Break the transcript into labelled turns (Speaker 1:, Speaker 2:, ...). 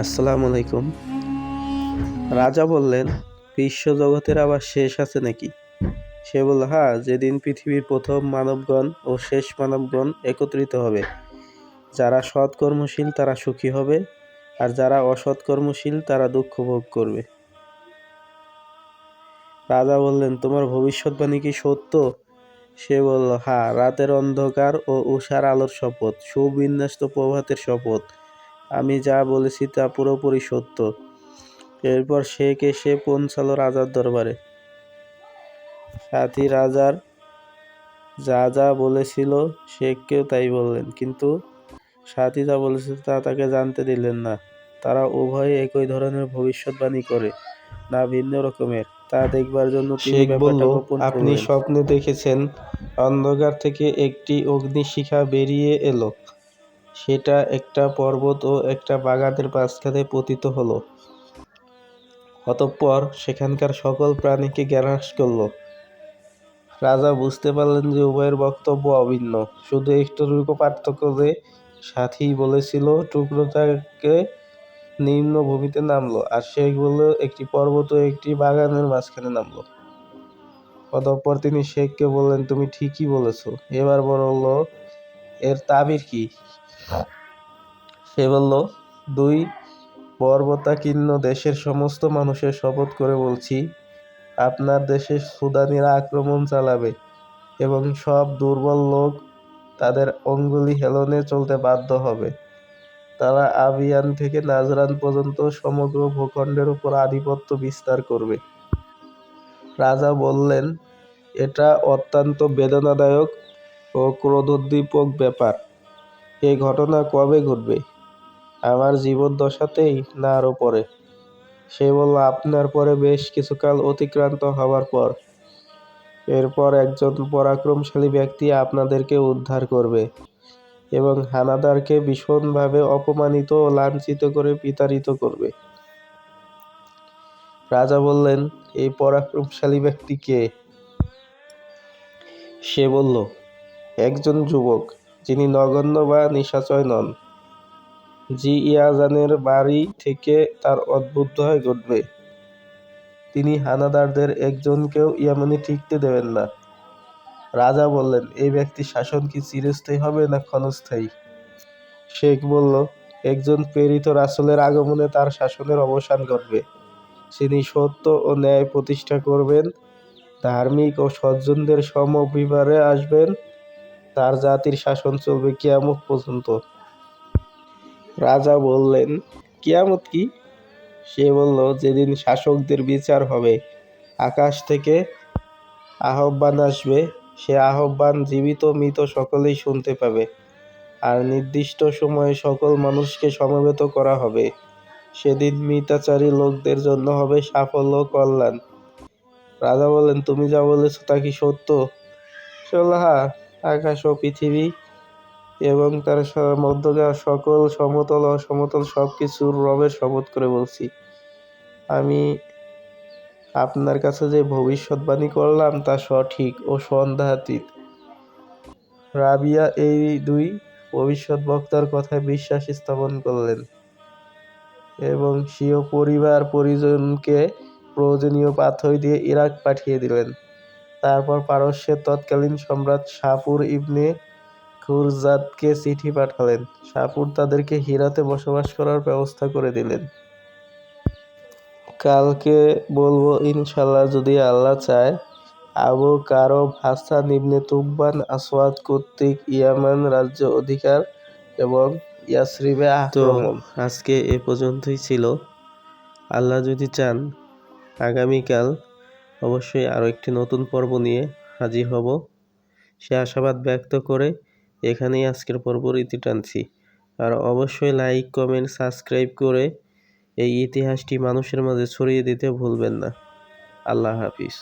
Speaker 1: আসসালামু আলাইকুম। রাজা বললেন, বিশ্বজগতের আবার শেষ আছে নাকি? সে বলল হ্যাঁ যেদিন পৃথিবীর প্রথম মানবগণ ও শেষ মানবগণ একত্রিত হবে, যারা সৎকর্মশীল তারা সুখী হবে, আর যারা অসৎকর্মশীল তারা দুঃখ ভোগ করবে। রাজা বললেন, তোমার ভবিষ্যৎবাণী কি সত্য? সে বলল হ্যাঁ রাতের অন্ধকার ও উষার আলোর শপথ, সুবিন্যস্ত প্রভাতের শপথ। আমি যা বলেছি তা পুরোপুরি সত্য। এরপর শেখ এসে পৌঁছালো রাজার দরবারে। সাথী রাজার যা যা বলেছিল, শেখকেও তাই বললেন। কিন্তু সাথী যা বলেছিল তা তাকে জানতে দিলেন না। তারা উভয়ে একই ধরনের ভবিষ্যৎবাণী করে, না ভিন্ন রকমের। তা দেখবার জন্য
Speaker 2: শেখ বলল, আপনি স্বপ্নে দেখেছেন অন্ধকার থেকে একটি অগ্নিশিখা বেরিয়ে এলো। সেটা একটা পর্বত ও একটা বাগানের মাঝখানে পতিত হলো। অতঃপর সেখানকার সকল প্রাণীকে গ্রাস করল। রাজা বুঝতে পারলেন যে উভয়ের বক্তব্য অভিন্ন। শুধু একটুকু পার্থক্য যে সাথী বলেছিল টুকরোটাকে নিম্ন ভূমিতে নামলো আর শেখ বলল একটি পর্বত ও একটি বাগানের মাঝখানে নামলো। অতঃপর তিনি শেখকে বললেন, তুমি ঠিকই বলেছ। এবার বলল এর তাবির কি? সে বলল, দুই পর্বতাকীর্ণ দেশের সমস্ত মানুষের শপথ করে বলছি, আপনার দেশে সুদানিরা আক্রমণ চালাবে এবং সব দুর্বল লোক তাদের অঙ্গুলি হেলনে চলতে বাধ্য হবে। তারা আবিয়ান থেকে নাজরান পর্যন্ত সমগ্র ভূখণ্ডের উপর আধিপত্য বিস্তার করবে। রাজা বললেন, এটা অত্যন্ত বেদনাদায়ক ও ক্রোধোদ্দীপক ব্যাপার। এই ঘটনা কবে ঘটবে? আমার জীবদ্দশাতেই না আরও পরে। সে বলল, আপনার পরে বেশ কিছুকাল অতিক্রান্ত হওয়ার পর। এরপর একজন পরাক্রমশালী ব্যক্তি আপনাদেরকে উদ্ধার করবে। এবং হানাদারকে ভীষণভাবে অপমানিত ও লাঞ্ছিত করে বিতাড়িত করবে। রাজা বললেন, এই পরাক্রমশালী ব্যক্তি কে? সে বলল, একজন যুবক, যিনি নগণ্য বা নিশাচয় নন। জি ইয়াজানের বাড়ি থেকে তার অদ্ভুত হয় ঘটবে। তিনি হানাদারদের একজনকেও ইয়ামানে ঠিকতে দেবেন না। রাজা বললেন, এই ব্যক্তি শাসন কি চিরস্থায়ী হবে না ক্ষণস্থায়ী? শেখ বলল, একজন প্রেরিত রাসূলের আগমনে তার শাসনের অবসান ঘটবে। তিনি সত্য ও ন্যায় প্রতিষ্ঠা করবেন, ধার্মিক ও সজ্জনদের সমবিবারে আসবেন, তার জাতির শাসন চলবে কিয়ামত পর্যন্ত। রাজা বললেন, কিয়ামত কি? সে বলল, যেদিন শাসকদের বিচার হবে, আকাশ থেকে আহ্বান আসবে সে আহ্বান জীবিত, মৃত সকলেই শুনতে পাবে। আর নির্দিষ্ট সময়ে সকল মানুষকে সমবেত করা হবে। সেদিন মিতাচারী লোকদের জন্য হবে সাফল্য কল্যাণ। রাজা বলেন, তুমি যা বলেছ তা কি সত্য? সে হ্যাঁ আকাশ ও পৃথিবী এবং তার মধ্যকার সকল সমতল, অসমতল সমতল সব কিছুর রবের শপথ করে বলছি। আমি আপনার কাছে যে ভবিষ্যৎবাণী করলাম তা সঠিক ও সন্দেহাতীত রাবিয়া এই দুই ভবিষ্যৎ বক্তার কথায় বিশ্বাস স্থাপন করলেন এবং স্বীয় পরিবার পরিজনকে প্রয়োজনীয় পাথর দিয়ে ইরাক পাঠিয়ে দিলেন। তারপর পারস্যের তৎকালীন সম্রাট শাপুর ইবনে খুরজাদকে চিঠি পাঠালেন। শাপুর তাদেরকে হিরাতে বসবাস করার ব্যবস্থা করে দিলেন। কালকে বলব ইনশাল্লাহ যদি আল্লাহ চায় আবু কারব হাসান ইবনে তুব্বান আসওয়াদ কর্তৃক ইয়ামান রাজ্য অধিকার এবং ইয়াসরিবে
Speaker 1: তো
Speaker 2: আক্রমণ।
Speaker 1: আজকে এ পর্যন্তই ছিল। আল্লাহ যদি চান আগামীকাল অবশ্যই আরও একটি নতুন পর্ব নিয়ে হাজির হব। সে আশাবাদ ব্যক্ত করে এখানেই আজকের পর্ব রীতি টানছি। আর অবশ্যই লাইক কমেন্ট সাবস্ক্রাইব করে এই ইতিহাসটি মানুষের মাঝে ছড়িয়ে দিতে ভুলবেন না। আল্লাহ হাফিজ।